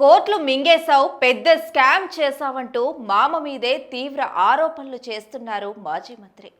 కోట్లు మింగేశావు పెద్ద స్కామ్ చేశావంటూ మామ మీదే తీవ్ర ఆరోపణలు చేస్తున్నారు మాజీ మంత్రి.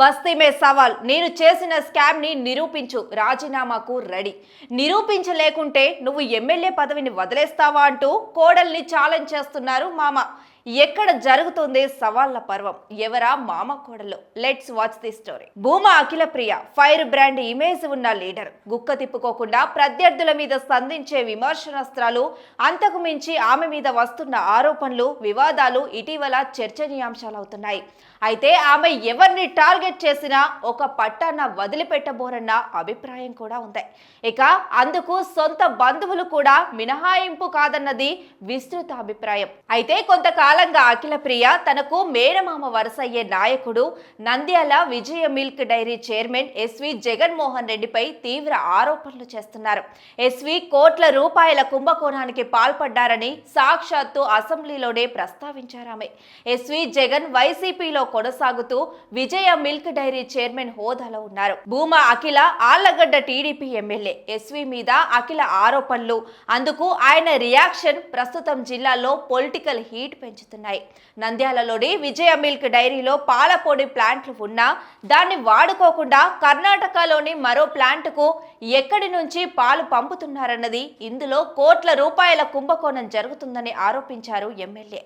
బస్తీ మే సవాల్ నేను చేసిన స్కామ్ని నిరూపించు రాజీనామాకు రెడీ. నిరూపించలేకుంటే నువ్వు ఎమ్మెల్యే పదవిని వదిలేస్తావా అంటూ కోడల్ని ఛాలెంజ్ చేస్తున్నారు మామ. ఎక్కడ జరుగుతుంది సవాళ్ళ పర్వం? ఎవరా మామ కోడలు let's watch the story Bhuma Akhila Priya fire brand image ఉన్న లీడర్. గుక్క తిప్పుకోకుండా ప్రత్యర్థుల మీద సంధించే విమర్శనాస్త్రాలు అంతకు మించి ఆమె మీద వస్తున్న ఆరోపణలు వివాదాలు ఇటీవల చర్చనీయాంశాలవుతున్నాయి. అయితే ఆమె ఎవరిని టార్గెట్ చేసినా ఒక పట్టాన వదిలిపెట్టబోరన్న అభిప్రాయం కూడా ఉంది. ఇక అందుకు సొంత బంధువులు కూడా మినహాయింపు కాదన్నది విస్తృత అభిప్రాయం. అయితే కొంతకాలం అఖిల ప్రియ తనకు మేనమామ వరుసయ్యే నాయకుడు Nandyal Vijaya milk dairy chairman SV Jaganmohan రెడ్డిపై తీవ్ర ఆరోపణలు చేస్తున్నారు. ఎస్వి కోట్ల రూపాయల కుంభకోణానికి పాల్పడ్డారని సాక్షాత్తు అసెంబ్లీలోనే ప్రస్తావించారామె ఎస్వి జగన్ వైసీపీలో కొనసాగుతూ విజయ మిల్క్ డైరీ చైర్మన్ హోదాలో ఉన్నారు. Bhuma Akhila Allagadda TDP MLA. SV మీద అఖిల ఆరోపణలు అందుకు ఆయన రియాక్షన్ ప్రస్తుతం జిల్లాలో పొలిటికల్ హీట్ పెంచుతున్నాయి నంద్యాలలోని విజయ మిల్క్ డైరీలో పాలపొడి ప్లాంట్లు ఉన్నా దాన్ని వాడుకోకుండా కర్ణాటకలోని మరో ప్లాంట్కు ఎక్కడి నుంచి పాలు పంపుతున్నారన్నది ఇందులో కోట్ల రూపాయల కుంభకోణం జరుగుతుందని ఆరోపించారు ఎమ్మెల్యే.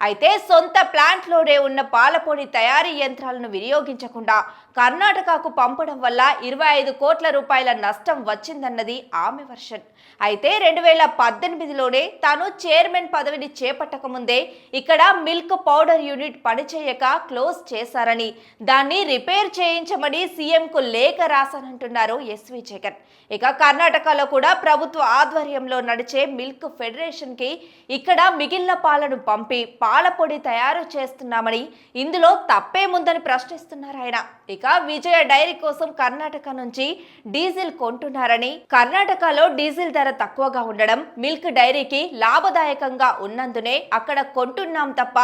అయితే సొంత ప్లాంట్లోనే ఉన్న పాలపొడి తయారీ యంత్రాలను వినియోగించకుండా కర్ణాటకకు పంపడం వల్ల ఇరవై ఐదు కోట్ల రూపాయల నష్టం వచ్చిందన్నది ఆమె వర్షన్. అయితే రెండు వేల పద్దెనిమిదిలోనే తాను చైర్మన్ పదవిని చేపట్టకముందే ఇక్కడ మిల్క్ పౌడర్ యూనిట్ పనిచేయక క్లోజ్ చేశారని దాన్ని రిపేర్ చేయించమని సీఎంకు లేఖ రాశానంటున్నారు ఎస్వి జగన్. ఇక కర్ణాటకలో కూడా ప్రభుత్వ ఆధ్వర్యంలో నడిచే మిల్క్ ఫెడరేషన్కి ఇక్కడ మిగిలిన పాలను పంపి పాల పొడి తయారు చేస్తున్నామని ఇందులో తప్పేముందని ప్రశ్నిస్తున్నారు ఆయన. ఇక విజయ డైరీ కోసం కర్ణాటక నుంచి డీజిల్ కొంటున్నారని కర్ణాటకలో డీజిల్ ధర తక్కువగా ఉండడం మిల్క్ డైరీకి లాభదాయకంగా ఉన్నందునే అక్కడ కొంటున్నాం తప్ప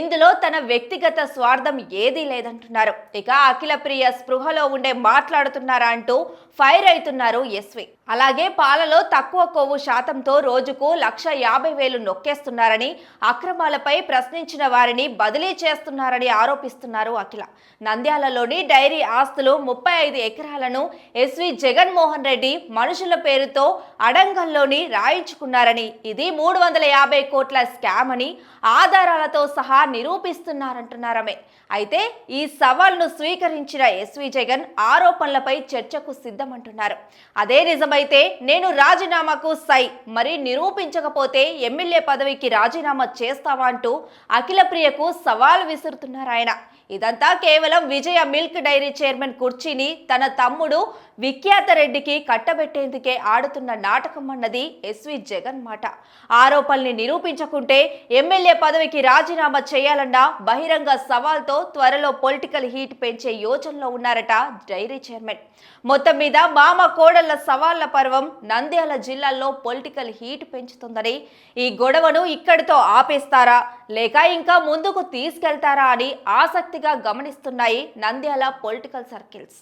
ఇందులో తన వ్యక్తిగత స్వార్థం ఏదీ లేదంటున్నారు. ఇక అఖిల ప్రియ స్పృహలో ఉండే మాట్లాడుతున్నారా అంటూ ఫైర్ అవుతున్నారు ఎస్వి. అలాగే పాలలో తక్కువ కొవ్వు శాతంతో రోజుకు లక్ష యాభై వేలు నొక్కేస్తున్నారని అక్రమాలపై ప్రశ్నించిన వారిని బదిలీ చేస్తున్నారని ఆరోపిస్తున్నారు అఖిల. నంద్యాలలోని డైరీ ఆస్తులు ముప్పై ఐదు ఎకరాలను ఎస్వి జగన్మోహన్ రెడ్డి మనుషుల పేరుతో అడంగల్లోని రాయించుకున్నారని ఇది మూడు వందల యాభై కోట్ల స్కామ్ అని ఆధారాలతో సహా నిరూపిస్తున్నారంటున్నారమే. అయితే ఈ సవాల్ను స్వీకరించిన ఎస్వి జగన్ ఆరోపణలపై చర్చకు సిద్ధమంటున్నారు. అదే నిజమైతే నేను రాజీనామాకు సై మరి నిరూపించకపోతే ఎమ్మెల్యే పదవికి రాజీనామా చేస్తావా అంటూ అఖిల ప్రియకు సవాల్ విసురుతున్నారు ఆయన. ఇదంతా కేవలం విజయ మిల్క్ డైరీ చైర్మన్ కుర్చీని తన తమ్ముడు విఖ్యాత రెడ్డికి కట్టబెట్టేందుకే ఆడుతున్న నాటకం అన్నది ఎస్వి జగన్ మాట. ఆరోపణల్ని నిరూపించకుంటే ఎమ్మెల్యే పదవికి రాజీనామా చేయాలన్న బహిరంగ సవాల్తో త్వరలో పొలిటికల్ హీట్ పెంచే యోచనలో ఉన్నారట డైరీ చైర్మన్. మొత్తం మీద మామ కోడళ్ళ సవాళ్ళ పర్వం నంద్యాల జిల్లాలో పొలిటికల్ హీట్ పెంచుతుందని ఈ గొడవను ఇక్కడితో ఆపేస్తారా? లేక ఇంకా ముందుకు తీసుకెళ్తారా అని ఆసక్తిగా గమనిస్తున్నాయి నంద్యాల పొలిటికల్ సర్కిల్స్.